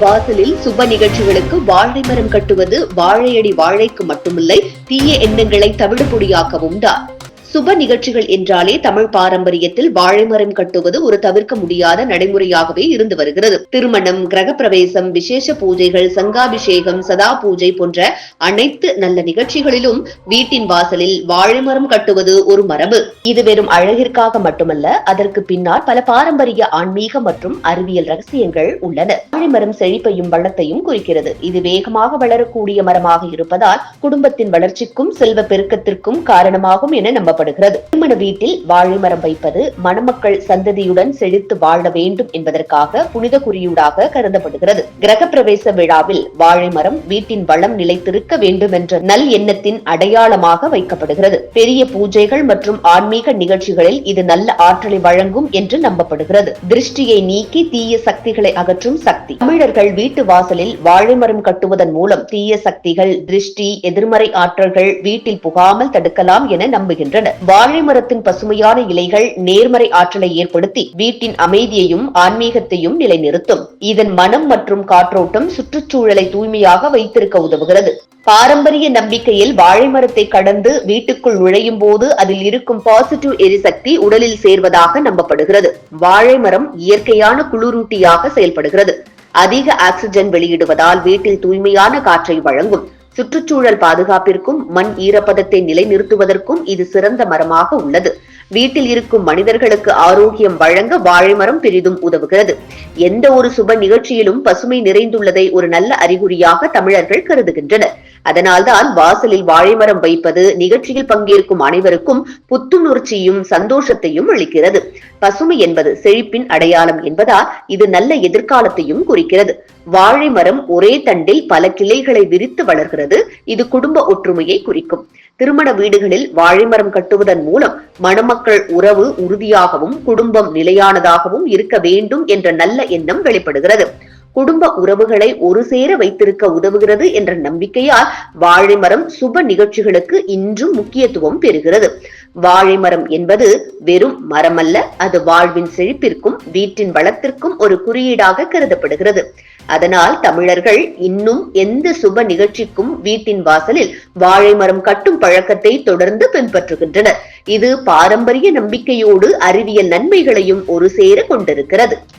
வாசலில் சுப நிகழ்ச்சிகளுக்கு வாழை மரம் கட்டுவது வாழையடி வாழைக்கு மட்டுமில்லை தீய எண்ணங்களை தவிடுபொடியாக்கவும் தான். சுப நிகழ்ச்சிகள் என்றாலே தமிழ் பாரம்பரியத்தில் வாழைமரம் கட்டுவது ஒரு தவிர்க்க முடியாத நடைமுறையாகவே இருந்து வருகிறது. திருமணம் கிரகப்பிரவேசம் விசேஷ பூஜைகள் சங்காபிஷேகம் சதா பூஜை போன்ற அனைத்து நல்ல நிகழ்ச்சிகளிலும் வீட்டின் வாசலில் வாழைமரம் கட்டுவது ஒரு மரபு. இது வெறும் அழகிற்காக மட்டுமல்ல அதற்கு பின்னால் பல பாரம்பரிய ஆன்மீக மற்றும் அறிவியல் ரகசியங்கள் உள்ளன. வாழைமரம் செழிப்பையும் வளத்தையும் குறிக்கிறது. இது வேகமாக வளரக்கூடிய மரமாக இருப்பதால் குடும்பத்தின் வளர்ச்சிக்கும் செல்வ பெருக்கத்திற்கும் காரணமாகும் என நம்ப நம்பப்படுகிறது திருமண வீட்டில் வாழை மரம் வைப்பது மணமக்கள் சந்ததியுடன் செழித்து வாழ வேண்டும் என்பதற்காக புனித குறியீடாக கருதப்படுகிறது. கிரகப்பிரவேச விழாவில் வாழை மரம் வீட்டின் வளம் நிலைத்திருக்க வேண்டும் என்ற நல் எண்ணத்தின் அடையாளமாக வைக்கப்படுகிறது. பெரிய பூஜைகள் மற்றும் ஆன்மீக நிகழ்ச்சிகளில் இது நல்ல ஆற்றலை வழங்கும் என்று நம்பப்படுகிறது. திருஷ்டியை நீக்கி தீய சக்திகளை அகற்றும் சக்தி. தமிழர்கள் வீட்டு வாசலில் வாழை மரம் கட்டுவதன் மூலம் தீய சக்திகள் திருஷ்டி எதிர்மறை ஆற்றல்கள் வீட்டில் புகாமல் தடுக்கலாம் என நம்புகின்றனர். வாழை மரத்தின் பசுமையான இலைகள் நேர்மறை ஆற்றலை ஏற்படுத்தி வீட்டின் அமைதியையும் ஆன்மீகத்தையும் நிலைநிறுத்தும். இதன் மனம் மற்றும் காற்றோட்டம் சுற்றுச்சூழலை தூய்மையாக வைத்திருக்க உதவுகிறது. பாரம்பரிய நம்பிக்கையில் வாழை மரத்தை கடந்து வீட்டுக்குள் நுழையும் போது அதில் இருக்கும் பாசிட்டிவ் எரிசக்தி உடலில் சேர்வதாக நம்பப்படுகிறது. வாழை மரம் இயற்கையான குளிரூட்டியாக செயல்படுகிறது. அதிக ஆக்சிஜன் வெளியிடுவதால் வீட்டில் தூய்மையான காற்றை வழங்கும். சுற்றுச்சூழல் பாதுகாப்பிற்கும் மண் ஈரப்பதத்தை நிலைநிறுத்துவதற்கும் இது சிறந்த மரமாக உள்ளது. வீட்டில் இருக்கும் மனிதர்களுக்கு ஆரோக்கியம் வழங்க வாழை மரம் பெரிதும் உதவுகிறது. எந்த ஒரு சுப நிகழ்ச்சியிலும் பசுமை நிறைந்துள்ளதை ஒரு நல்ல அறிகுறியாக தமிழர்கள் கருதுகின்றனர். அதனால்தான் வாசலில் வாழைமரம் வைப்பது நிகழ்ச்சியில் பங்கேற்கும் அனைவருக்கும் புத்துணர்ச்சியும் சந்தோஷத்தையும் அளிக்கிறது. பசுமை என்பது செழிப்பின் அடையாளம் என்பதால் இது நல்ல எதிர்காலத்தையும் குறிக்கிறது. வாழை மரம் ஒரே தண்டில் பல கிளைகளை விரித்து வளர்கிறது. இது குடும்ப ஒற்றுமையை குறிக்கும். திருமண வீடுகளில் வாழைமரம் கட்டுவதன் மூலம் மணமக்கள் உறவு உறுதியாகவும் குடும்பம் நிலையானதாகவும் இருக்க வேண்டும் என்ற நல்ல எண்ணம் வெளிப்படுகிறது. குடும்ப உறவுகளை ஒரு சேர வைத்திருக்க உதவுகிறது என்ற நம்பிக்கையால் வாழைமரம் சுப நிகழ்ச்சிகளுக்கு இன்றும் முக்கியத்துவம் பெறுகிறது. வாழைமரம் என்பது வெறும் மரமல்ல அது வாழ்வின் செழிப்பிற்கும் வீட்டின் வளத்திற்கும் ஒரு குறியீடாக கருதப்படுகிறது. அதனால் தமிழர்கள் இன்னும் எந்த சுப நிகழ்ச்சிக்கும் வீட்டின் வாசலில் வாழை மரம் கட்டும் பழக்கத்தை தொடர்ந்து பின்பற்றுகின்றனர். இது பாரம்பரிய நம்பிக்கையோடு அறிவியல் நன்மைகளையும் ஒரு சேர கொண்டிருக்கிறது.